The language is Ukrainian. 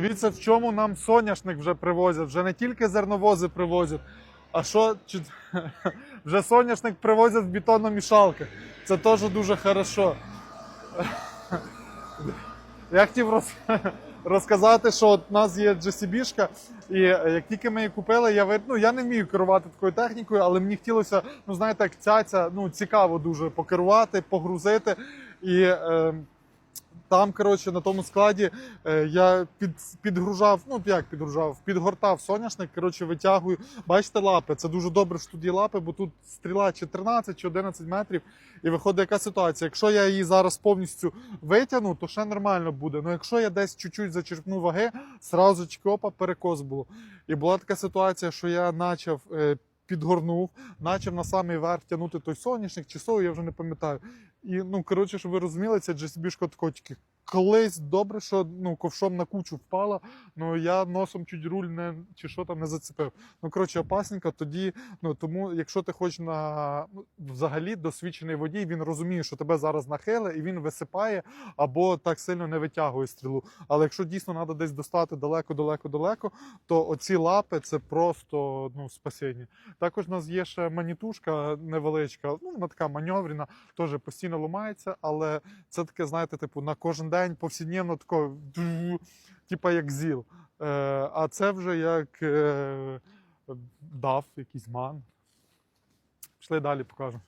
Дивіться, в чому нам соняшник вже привозять. Вже не тільки зерновози привозять, а що вже соняшник привозять в бетономішалки. Це теж дуже хорошо. Я хотів роз... розказати, що от у нас є GCB-шка, і е, як тільки ми її купили, я ну, я не вмію керувати такою технікою, але мені хотілося, ну знаєте, як цяця, ну цікаво дуже покерувати, погрузити. І е, там, коротше, на тому складі е, я під, підгружав, ну як підгружав, підгортав соняшник, коротше, витягую. Бачите, лапи. Це дуже добре, що є лапи, бо тут стріла чи 13 чи 11 метрів. І виходить, яка ситуація. Якщо я її зараз повністю витягну, то ще нормально буде. Ну якщо я десь чуть-чуть зачерпну ваги, сразу чкопа перекос було. І була така ситуація, що я почав. е, Підгорнув, почав на самий верх тягнути той соняшник чи сою, я вже не пам'ятаю. І ну коротше, щоб ви розуміли, ця GCB-шка тільки колись добре, що ну ковшом на кучу впала. Ну я носом чуть руль не чи що там не зацепив. Ну коротше, опасненько. Тоді, ну тому, якщо ти хочеш на ну, взагалі досвідчений водій, він розуміє, що тебе зараз нахиле, і він висипає або так сильно не витягує стрілу. Але якщо дійсно треба десь достати далеко, далеко, далеко, то оці лапи це просто ну спасіння. Також у нас є ще манітушка невеличка, ну вона така маневрена, теж постійно ламається, але це таке, знаєте, типу, на кожен день повсякденно тако, типа як зіл. Е, а це вже як е, дав, якийсь ман. Пішли далі покажу.